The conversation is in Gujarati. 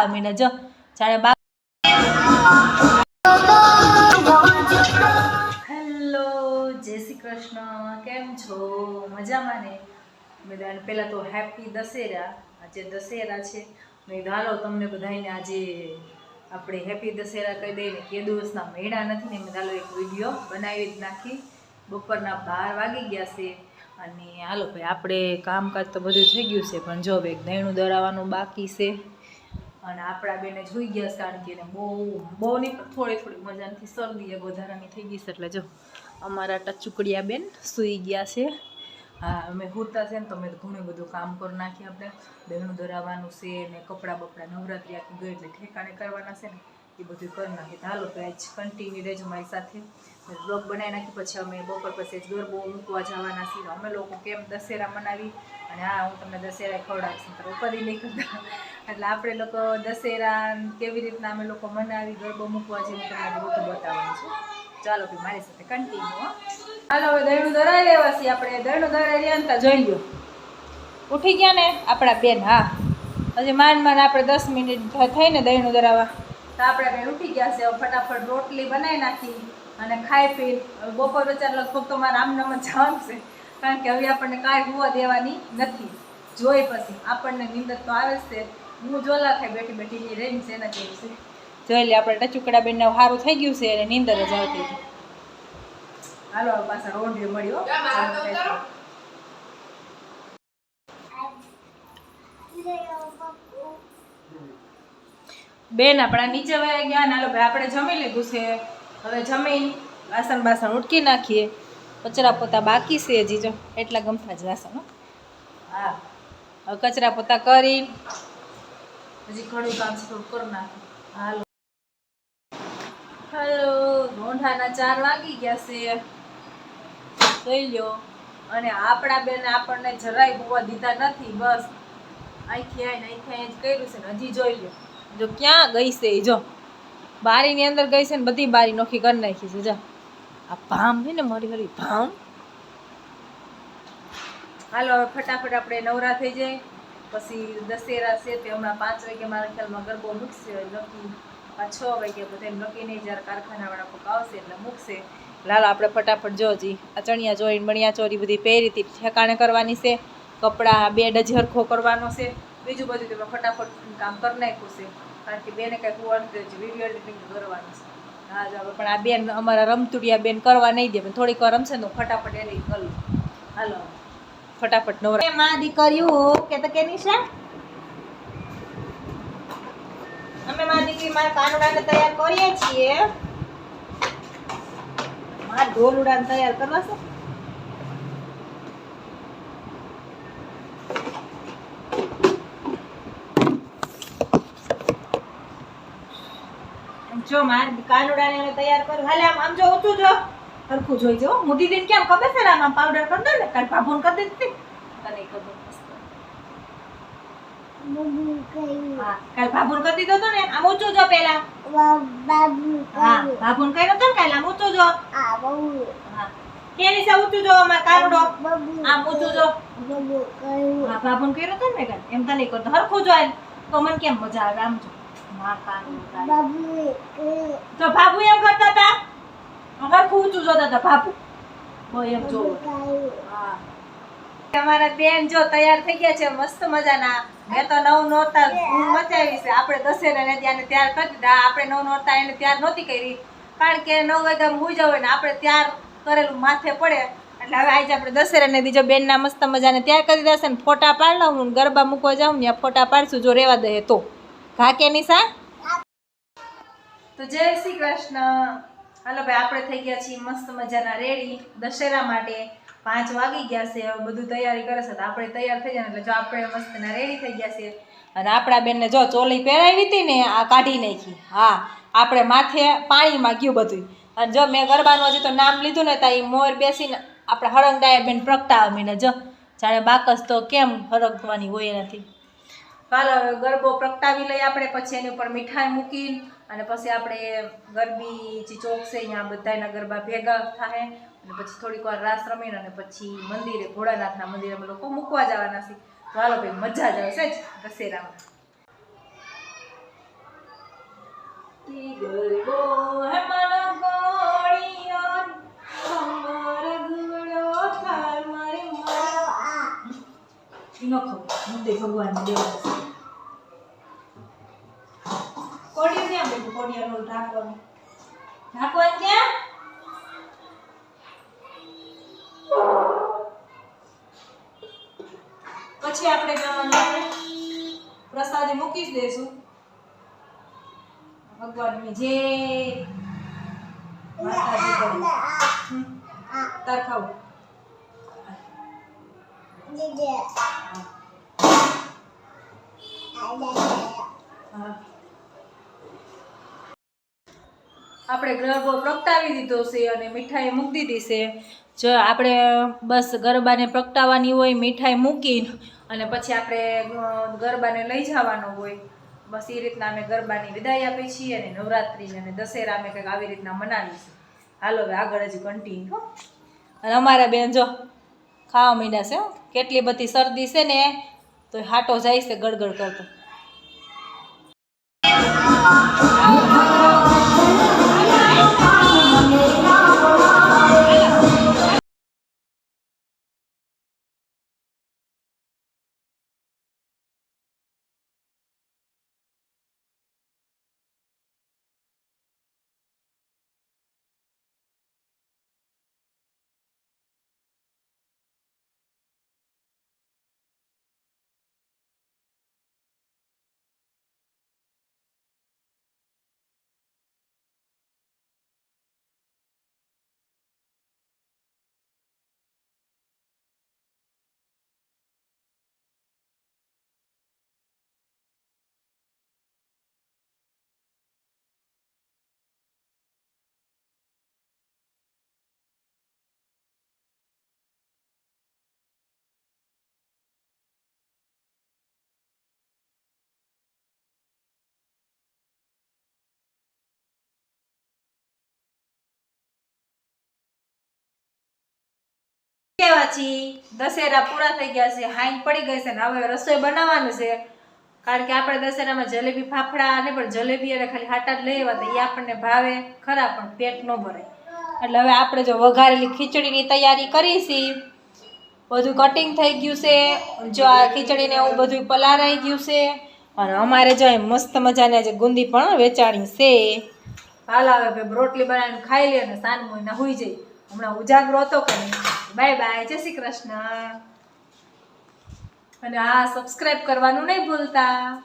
પ્રગટાવા મીને જો જાણે બા હેલો, જય શ્રી કૃષ્ણ. કેમ છો? મજામાં ને? બધાને પહેલાં તો હેપી દશેરા. આજે દશેરા છે. મેં હાલો, તમને બધાને આજે આપણે હેપી દશેરા કહી દઈએ ને, કે દિવસના મેળા નથી ને. મેં ધારો એક વીડિયો બનાવી જ નાખી. બપોરના બાર વાગી ગયા છે. અને હાલો, ભાઈ, આપણે કામકાજ તો બધું થઈ ગયું છે, પણ જો ભાઈ દહીણું દળાવવાનું બાકી છે. અને આપણા બેને જોઈ ગયા એને બહુ બહુ નહીં પણ થોડી થોડી મજાની શરદી એ વધારાની થઈ ગઈ છે. એટલે જો, અમારા ટચુકડિયા બેન સૂઈ ગયા છે. હા, અમે હોતા છે ને તો અમે ઘણું બધું કામ કરી નાખીએ આપણે. બહેનું ધરાવવાનું છે ને કપડાં બપડા નવરાત્રી આખી ગઈ એટલે ઠેકાણે કરવાના છે ને, એ બધું કરી નાખીએ. તો હાલો, તો આજ કન્ટિન્યુ રહેજો મારી સાથે. બ્લોગ બનાવી નાખી, પછી અમે બપોર પછી જ ગરબો મૂકવા જવાના છીએ. અમે લોકો કેમ દશેરા મનાવી? અને હા, હું તમને દશેરા ખવડાવીશ, તો ઉપાધિ નહીં કરતા એટલે આપણે લોકો દશેરા કેવી રીતના અમે લોકો મનાવી, ગરબો મૂકવા જેવું તમને બધું બતાવવાનું છે. ચાલો ભાઈ, મારી સાથે કન્ટિન્યુ ચાલો હવે દહીણું દરાઈ લેવા છીએ આપણે દહીણું દરાઈ રહ્યા ને જોઈ લો ઉઠી ગયા ને આપણા બેન, હા. હજી માંડ માંડ આપણે દસ મિનિટ થઈને દહીણું ધરાવવા તો આપણે બેન ઉઠી ગયા છે. ફટાફટ રોટલી બનાવી નાખી અને ખાઈ પી. બપોર વચ્ચે લગભગ તો મારા આમનામ જ છે કારણ કે હવે આપણને કાંઈ હોવા દેવાની નથી. જોઈ પછી આપણને નિંદર તો આવે જ છે. હું જોલા ખાઈ બેઠી બેઠી ની રહીને છે એના જેવું છે. જોઈ લે આપણે ટચુકડા બેનને સારું થઈ ગયું છે અને નીંદર જ આવતી. હતી હાલો પાછા રોંઢિયો મળ્યો. બેન આપણા નીચે વયા ગયા ને હાલો ભાઈ આપણે જમી લીધું છે. હવે જમીન વાસણ બાસણ ઉટકી નાખીએ. કચરા પોતા બાકી છે હજી જો એટલા ગમતા જ વાસણ હા. હવે કચરા પોતા કરી હજી ઘણું કામ છે થોડું કરી નાખું. હાલો. હાલો રોંઢાના ચાર વાગી ગયા છે. જોઈ લ્યો અને આપણા બેન આપણને જરાય ગોવા દીધા નથી, બસ. અહીંથી આવીને અહીંથી અહીં જ કર્યું છે ને, હજી જોઈ લ્યો જો ક્યાં ગઈ છે ઈ જો. બારીની અંદર ગઈ છે ને, બધી બારી નોખી કરી નાખી છે, જો. આ ભામ છે ને મારી હરી ભામ. હાલો ફટાફટ આપણે નવરા થઈ જાય. પછી દશેરા છે તે હમણાં પાંચ વાગે મારા ખ્યાલમાં ગરબો મૂકશે નક્કી છ વાગે બધા નક્કી જ્યારે કારખાનાવાળા કોક આવશે એટલે મૂકશે. લાલો, આપણે ફટાફટ જો જી. આ ચણિયા ચોરી મણિયા ચોરી બધી પહેરી હતી. ઠેકાણે કરવાની છે. કપડાં બે ડજ હરખો કરવાનો છે. બીજું બધું તમે ફટાફટ કામ કરી નાખ્યું છે. કારણ કે બેને કંઈક હોવાનું વીડિયો એડિટિંગ કરવાનું છે. હા હવે પણ આ બેન, અમારા રમતુડિયા બેન કરવા નહીં દે, પણ થોડીક વાર રમશે ને ફટાફટ એને કરી હાલો. ફટાફટ નવરા માં દીકરીઓ, કે તો કેની છે? અમે માં દીકરી મારા કાનુડાને તૈયાર કરીએ છીએ. માર ઢોલ ઉડાન તૈયાર કરવા છે. જો, માર કાનુડાને તૈયાર કર્યું. હાલે, આમ જો ઊંચું જો. હરખું જોઈ જો હું દીદીને કેમ ખબર છે આમાં પાવડર કરી દો ને? કાલ ભાભુન કરી દીધી તને ખબર કાલ ભાભુન કરી દીધો તો ને? આમ ઊંચો જો પેલા હા ભાભુન કર્યો તો ને કાલ આમ ઊંચું જો. હા કેની છે ઊંચું જો અમાર કાનુડો આમ ઊંચું જો. હા ભાભુન કર્યો તો ને કાલ. એમ તને કરતો. હરખું જો. તો મને કેમ મજા આવે? આમ જો. માં કાનુડા તો બાબુ એમ કરતા હતા હરખું ઊંચું જોતા હતા બાપુ બહુ એમ જોવો. હા. તમારા બેન જો તૈયાર થઈ ગયા છે મસ્ત મજાના. મેં તો નવ નોરતા ધૂમ મચાવી છે. આપણે દશેરા ને ત્યાં તૈયાર કરી દીધા. આપણે નવ નોરતા એને તૈયાર નહોતી કરી. કારણ કે નવ વાગ્યા હું જવું ને આપણે તૈયાર કરેલું માથે પડે. એટલે હવે આજે આપણે દશેરા ને બીજો બેનના મસ્ત મજાને તૈયાર કરી દેશે ને ફોટા પાડ લઉં ને ગરબા મૂકવા જાઉં ને ફોટા પાડશું જો રેવા દે તો. ઘા કે નિશા તો જય શ્રી કૃષ્ણ. હાલો ભાઈ, આપણે થઈ ગયા છીએ મસ્ત મજાના રેડી દશેરા માટે પાંચ વાગી ગયા છે બધું તૈયારી કરે છે. તો આપણે તૈયાર થઈ જાય એટલે જો આપણે મસ્તના રેડી થઈ ગયા છે અને આપણા બેનને જો ચોલી પહેરાવી હતી ને, આ કાઢી નાખી. હા, આપણે માથે પાણીમાં ગયું બધું અને જો મેં ગરબાનું હજી તો નામ લીધું ને, ત્યાં એ મોર બેસીને આપણે હરંગડાએ બેન પ્રગટાવા મીને જો. જાણે બાકસ તો કેમ હરગવાની હોય એનાથી. હવે ગરબો પ્રગટાવી લઈએ આપણે, પછી એની ઉપર મીઠાઈ મૂકી અને પછી આપણે ગરબી જે ચોક છે, અહીંયા બધાના ગરબા ભેગા થાય. અને પછી થોડીક વાર રાસ રમીને અને પછી મંદિરે, ભોળાનાથના મંદિરે અમે લોકો મૂકવા જવાના છે. તો હાલો ભાઈ, મજા જ આવશે જ દશેરામાં. ભગવાન દેવા કોડિયું ક્યાં બેઠું રોલ ઢાંકવાનું? ઢાંકવાનું ક્યાં પછી આપણે ગાવાનું પ્રસાદી મૂકી જ દેશું. ભગવાનની જે માતાજી કરી. હમ. તાર હા. આપણે ગરબો પ્રગટાવી દીધો છે અને મીઠાઈ મૂકી દીધી છે. જો આપણે બસ ગરબાને પ્રગટાવવાની હોય, મીઠાઈ મૂકીને અને પછી આપણે ગરબાને લઈ જવાનો હોય. બસ એ રીતના અમે ગરબાની વિદાય આપી છીએ અને નવરાત્રિને અને દશેરા અમે કંઈક આવી રીતના મનાવીશું હાલો હવે આગળ જ કન્ટિન્યુ અને અમારા બેન જો ખાવા માંડ્યા છે. કેટલી બધી શરદી છે ને તો હાટો જાય છે ગડગડ કરતો. કેવાચી દશેરા પૂરા થઈ ગયા છે, હાઈન પડી ગઈ છે ને હવે રસોઈ બનાવવાનું છે. કારણ કે આપણે દશેરામાં જલેબી ફાફડા અને પણ જલેબી અને ખાલી હાટા જ લઈ આવ્યા એ આપણને ભાવે ખરા, પણ પેટ ન ભરાય. એટલે હવે આપણે જો વઘારેલી ખીચડીની તૈયારી કરીશી બધું કટિંગ થઈ ગયું છે, જો આ ખીચડીને એવું બધું પલારાઈ ગયું છે. અને અમારે જો મસ્ત મજાની આજે ગુંદી પણ વેચાણી છે. હાલ આવે રોટલી બનાવીને ખાઈ લે અને સાંજ મહિના હોઈ જાય હમણાં ઉજાગરો હતો કે બાય બાય, જય શ્રી કૃષ્ણ. અને હા સબસ્ક્રાઈબ કરવાનું નહીં ભૂલતા.